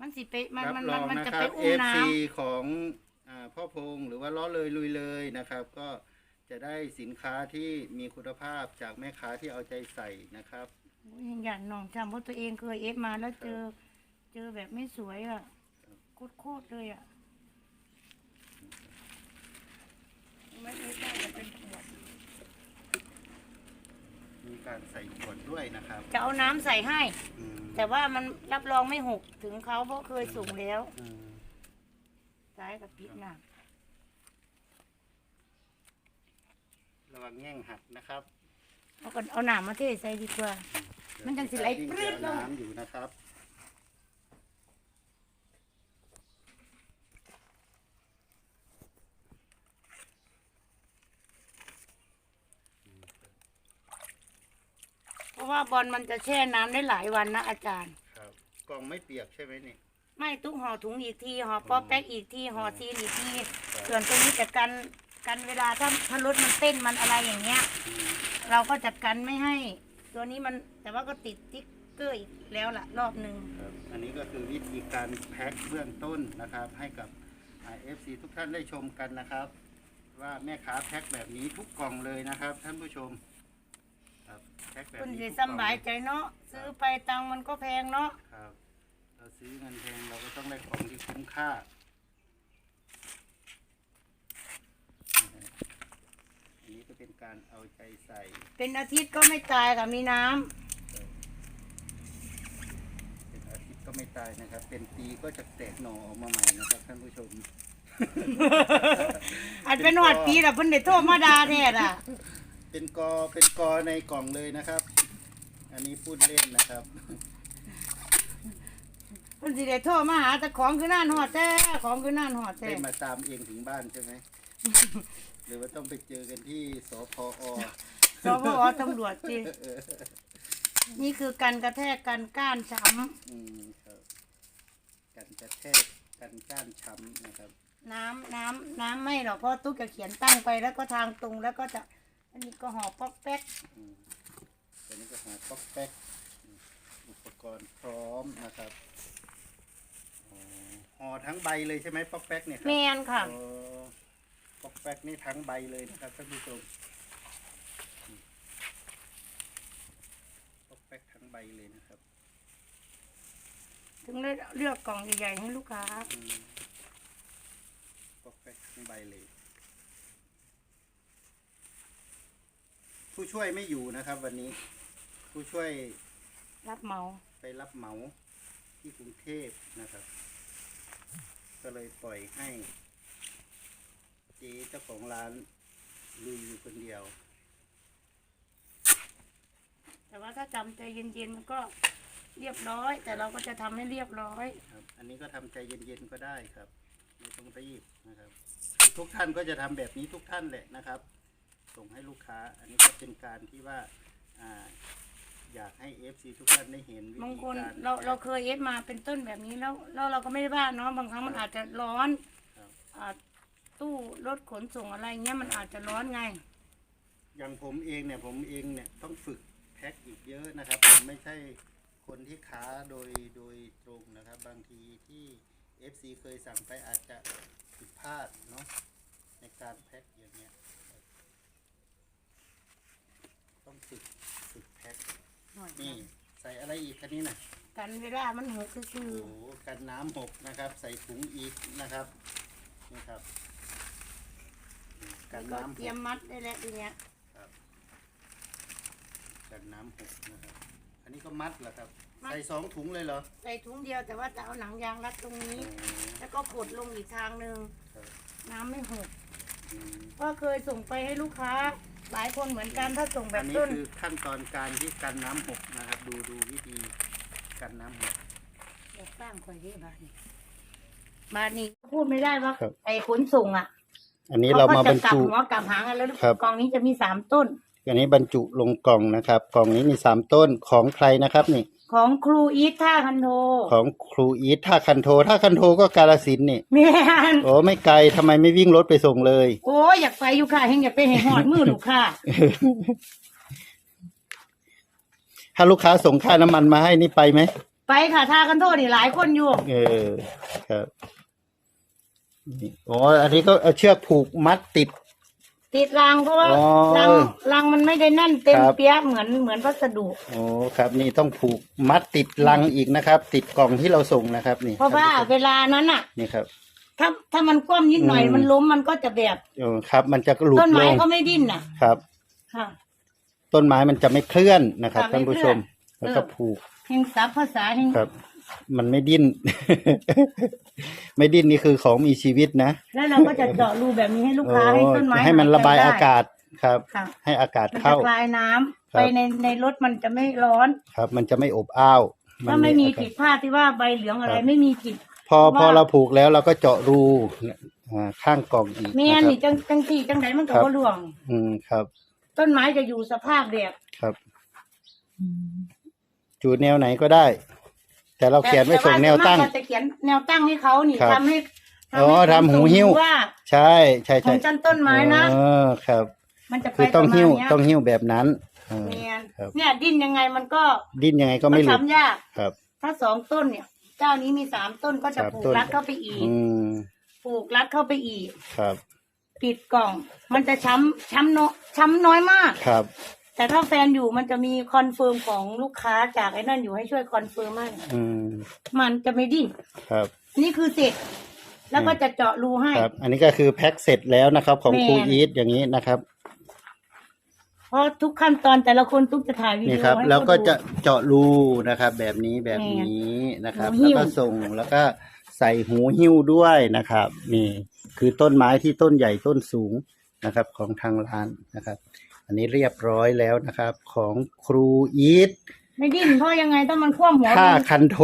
มันสิไปมันรับมันรมันองมันนะจะครัไปบ อุ้มน้ FC ของอาพ่อพงษ์หรือว่าล้อเลยลุยเลยนะครับ ก็จะได้สินค้าที่มีคุณภาพจากแม่ค้าที่เอาใจใส่นะครับำโอ้ยยังอยากน้องจำเพราะตัวเองเคยเอฟมาแล้วเจอ เจอแบบไม่สวยอะโคตรๆเลยอะ ไม่เอฟได้แต่เป็นขวด มีการใส่ขวดด้วยนะครับจะเอาน้ำใส่ให้ อืมแต่ว่ามันรับรองไม่หกถึงเขาเพราะเคยส่งแล้วอืมซ้ายกับพิษน่ะระวังแง่งหักนะครับเอาก่อนเอาหนามมาเทใส่ดีกว่า มันจังสิไหลปรึ๊ดลง น้ำอยู่นะครับ เพราะ ว่าบอลมันจะแช่น้ำได้หลายวันนะอาจารย์ ครับกล่องไม่เปียกใช่ไหมนี่ ไม่ทุกห่อถุงอีกทีห่อป๊อปแป๊กอีกทีห่อซีนอีกที ส่วนตัวนี้จะกันกันเวลาถ้าถ้ารถมันเต้นมันอะไรอย่างเงี้ยอืมเราก็จะกันไม่ให้ ตัวนี้มันแต่ว่าก็ติดติ๊กเกอร์อีกแล้วล่ะ รอบหนึ่งครับอันนี้ก็คือวิธีการแพ็คเบื้องต้นนะครับ ให้กับเอฟซีทุกท่านได้ชมกันนะครับ ว่าแม่ค้าแพ็คแบบนี้ทุกกล่องเลยนะครับ ท่านผู้ชมครับแพ็คแบบคุณนี้จะทุกกสล่องบายใจเนาะซื้อไปตังค์มันก็แพงเนาะครับ เราซื้อเงินแพงเราก็ต้องได้ของที่คุ้มค่าอันนี้ก็เป็นการเอาใจใส่ เป็นอาทิตย์ก็ไม่ตายค่ะมีน้ำเป็นอาทิตย์ก็ไม่ตายนะครับ เป็นปีก็จะแตกหน่อออกมาใหม่นะครับท่านผู้ชมอาจเป็นหอดปีแต่ะเพิ่นได้โทษมาดาแท้ล่ะ เป็นกอเป็นกอในกล่องเลยนะครับ อันนี้พูดเล่นนะครับ เพิ่นสิได้โทษมาหาแต่ของคือน่านหอดแท้ของคือน่านหอดแท้ได้มาตามเองถึงบ้านใช่ไหม หรือว่าต้องไปเจอกันที่สพอสพอตำรวจสินี่คือการกระแทกการก้านช้อืมครับกันจะแทกกันก้านช้ำนะครับำน้ำน้ำน้ำไม่หรอกเพราะตุ๊กจะเขียนตั้งไปแล้วก็ทางตรงแล้วก็จะ อันนี้ก็ห่อป๊อกแป๊กอืมตัวนี้ก็หาป๊อกแป๊กอืมอุปกรณ์พร้อมนะครับอ๋อห่อทั้งใบเลยใช่ไหมป๊อกแป๊กเนี่ยครัแมบนค่ะ อ๋อป๊อกแป๊กนี่ทั้งใบเลยนะครับท่านผู้ชมอืมป๊อกแป๊กทั้งใบเลยนะครับ ถึงได้เลือกกล่องใหญ่ๆให้ลูกค้า อืมป๊อกแป๊กทั้งใบเลย ผู้ช่วยไม่อยู่นะครับ วันนี้ ผู้ช่วยรับเหมาไปรับเหมาที่กรุงเทพนะครับ ก็เลยปล่อยให้เจ๊เจ้าของร้านลุยอยู่คนเดียว แต่ว่าถ้าจำใจเย็นๆมันก็เรียบร้อย แต่เราก็จะทำให้เรียบร้อย ครับ อันนี้ก็ทำใจเย็นๆก็ได้ครับ ไม่ต้องรีบนะครับ ทุกท่านก็จะทำแบบนี้ทุกท่านแหละนะครับ ส่งให้ลูกค้า อันนี้ก็เป็นการที่ว่าอ่าอยากให้เอฟซีทุกท่านได้เห็นวิบางธีคนการเราเราเคยเอฟมาเป็นต้นแบบนี้แล้วแล้วเราก็ไม่ได้ว่าเนาะบางครั้งมันอาจจะร้อนครับอ่าตู้รถขนส่งอะไรเงี้ยมันอาจจะร้อนไง อย่างผมเองเนี่ยผมเองเนี่ยต้องฝึกแพ็คอีกเยอะนะครับผมไม่ใช่คนที่ค้าโดยโดยตรงนะครับ บางทีที่ FC เคยสั่งไปอาจจะผิดพลาดเนาะในการแพ็คอย่างเงี้ยครับ ต้องฝึกฝึกแพ็คนี่ใส่อะไรอีกคันนี้นะกันเวลามันหกก็คือโอ้โหกันน้ำหกนะครับ ใส่ถุงอีกนะครับนี่ครับ กันก็น้ำหเตรียกมมัดได้แล้วทีเนี้ยครับกันน้ำหกนะครับ อันนี้ก็มัดเหรอครับใส่สองถุงเลยเหรอใส่ถุงเดียวแต่ว่าจะเอาหนังยางรัดตรงนี้ โอ้แล้วก็กดลงอีกทางหนึ่งครับน้ำไม่หกอืมก็เคยส่งไปให้ลูกค้า หลายคนเหมือนกันถ้าส่งแบอับนนี้ต้นคือขั้นตอนการที่กันน้ำหกนะครับ ดูดูวิธีกันน้ำหกเดี๋ยวสร้างคอยได้บาทนี้บาทนี้พูดไม่ได้ว่าครับ ไอ้ขนส่งอะอันนี้เรามาบรรขก็จะกลัจุ หัวกลับหางกันแล้วครับกล่องนี้จะมีสามต้น อันนี้บรรจุลงกล่องนะครับ กล่องนี้มีสามต้นของใครนะครับนี่ ของครูอีทท่าคันโทของครูอีทท่าคันโทท่าคันโทก็กาลสินธุ์นี่ แม่นโอ้ไม่ไกลทำไมไม่วิ่งรถไปส่งเลย โอ้ยอยากไปอยู่ค่ะเฮงอยากไปเห็นหอดมือลูกค่ะ ถ้าลูกค้าส่งค่าน้ำมันมาให้นี่ไปไหมไปค่ะทากันโทษนี่หลายคนอยู่ เออ ครับนี่อ๋ออันนี้ก็เอาเชือกผูกมัดติด ติดรางเพราะว่าอ๋อรางรางมันไม่ได้แน่นเต็มครับ เปียกเหมือนเหมือนพัสดุ โอ้ครับนี่ต้องผูกมัดติดลังอีกนะครับ ติดกล่องที่เราส่งนะครับ นี่เพราะว่าท่นเวผู้ชมลานั้นอะ นี่ครับ ถ้าถ้ามันคว่ำนิดหน่อยอืม มันล้มมันก็จะแบบเออครับ มันจะหลุดต้นลไม้งก็ไม่ดิ้นน่ะ ครับ ค่ะ ต้นไม้มันจะไม่เคลื่อนนะครับค่ะท่านผู้ชม ไม่เคลื่อนแล้วก็เออ ผูก แห่งศัพท์ภาษาแห่งครับ มันไม่ดิ้น ไม่ดิ้นนี่คือของมีชีวิตนะแล้วเราก็จะเจาะรูแบบนี้ให้ลูกค้าให้ต้นไม้ให้มันระบายหใจได้อากาศครับ ค่ะให้อากาศมันจะเข้า คลายน้ำครับ ไปในในรถมันจะไม่ร้อน ครับ มันจะไม่อบอ้าวถ้าไม่มีอากาศผิดพลาดที่ว่าใบเหลืองอะไรครับไม่มีผิด พอเพราะว่าพอเราผูกแล้วเราก็เจาะรูอ่าข้างกล่องอีกเมียนะครับนี่จังจังที่จังไหนมันก็ครับ บ่ร่วง อืมครับ ต้นไม้จะอยู่สภาพแบบครับ จูดแนวไหนก็ได้ แต่เราเขียนไว้ส่งแนวตั้งต่าจะเขียนแนวตั้งให้เขานี่ครับทำให้อ๋อให้ทำหูหิ้ว ว่าใช่ใช่ขอใช่งจันต้นไม้นะเออครับ มันจะไปคือต้องประมาณหิ้วเนี้ยต้องหิ้วแบบนั้นเออเมียครับ เนี่ยดิ้นยังไงมันก็ดิ้นยังไงก็ไม่หลุดทำยาก ครับ ถ้าสองต้นเนี่ย เจ้านี้มีสามต้นก็จะสามปลูกต้นรัดเข้าไปอีกอืมปลูกรัดเข้าไปอีก ครับปิดกล่อง มันจะช้ำช้ำน้อยช้ำน้อยมาก ครับ แต่ถ้าแฟนอยู่มันจะมีคอนเฟิร์มของลูกค้าจากไอ้นั่นอยู่ให้ช่วยคอนเฟิร์มให้อืมมันจะไม่ดิ้นครับอันนี่คือเสร็จ แล้วก็จะเจาะรูให้ ครับ อันนี้ก็คือแพ็คเสร็จแล้วนะครับ ของแม่ครูอีทอย่างนี้นะครับ เพราะทุกขั้นตอนแต่ละคนตุ๊กจะถ่ายวิดีนี่โอครับ ให้แล้วก็เขาดู จะเจาะรูนะครับ แบบนี้แบบนี้นะครับ หูหิ้แล้วว ก็ส่งแล้วก็ใส่หูหิ้วด้วยนะครับนี่คือต้นไม้ที่ต้นใหญ่ต้นสูงนะครับ ของทางร้านนะครับ อันนี้เรียบร้อยแล้วนะครับ ของครูอีทไม่ดิ้นเพราะยังไงถ้ามันคว่ำหัวท่าลงคันโท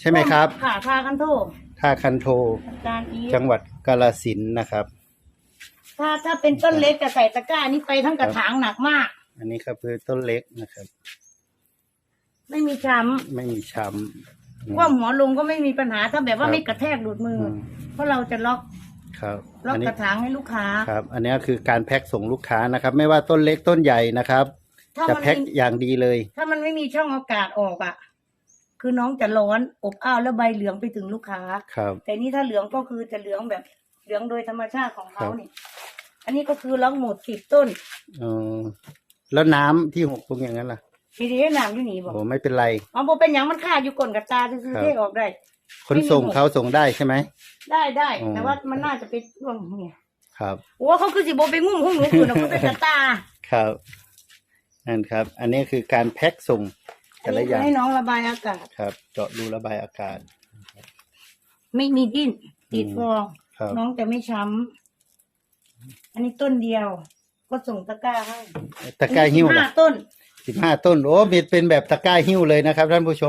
ใช่ไหมครับ ค่ะท่าคันโทษท่าคันโท อาจารย์อีทจังหวัดกาลสินธุ์นะครับ ถ้าถ้าเป็นต้นเล็กจะใส่ตะกร้านี่ไปทั้งกระถางหนักมาก อันนี้ครับคือต้นเล็กนะครับ ไม่มีช้ไม่มีช้ำำคว่ำหัวลงก็ไม่มีปัญหาถ้าแบบว่าครับไม่กระแทกหลุดมืออม เพราะเราจะล็อก ครับล็อกอันกนี้ระถางให้ลูกค้า ครับ อันนี้คือการแพ็คส่งลูกค้านะครับ ไม่ว่าต้นเล็กต้นใหญ่นะครับ ถ้าจะมันแพ็คไม่อย่างดีเลย ถ้ามันไม่มีช่องอากาศออกอะ คือน้องจะร้อนอบอ้าวแล้วใบเหลืองไปถึงลูกค้า ครับ แต่นี่ถ้าเหลืองก็คือจะเหลืองแบบเหลืองโดยธรรมชาติของเขาครับ นี่ อันนี้ก็คือล็อกหมดสิบต้น เออแล้วน้ำที่หกลงอย่างนั้นล่ะ ทีนี้น้ำอยู่นี่บอกโอ้ไม่เป็นไรอ๋อบ่เป็นหยังมันค่าอยู่ก้นกับตาคือครับเทออกได้ขนส่งเขาส่งได้ใช่ไหม ได้ได้อ๋อแต่ว่ามันน่าจะไปร่วงเนี่ยครับ โอ้เขาคือสิบ่ไปงุ้มหุ้มหนูคืนเขาเป็นกระตาครับนั่นครับ อันนี้คือการแพ็คส่งอัแต่นละนี้อคือย่างให้น้องระบายอากาศ ครับ เจาะรูระบายอากาศ ไม่มีดิ้นติดอืมฟองครับ น้องจะไม่ช้ำอันนี้ต้นเดียว ก็ส่งตะกร้าให้ตะกร้าหิ้วอันนี้ล่ะ15ต้น สิบห้าต้น โอ้มีเป็นแบบตะกร้าหิ้วเลยนะครับท่านผู้ชม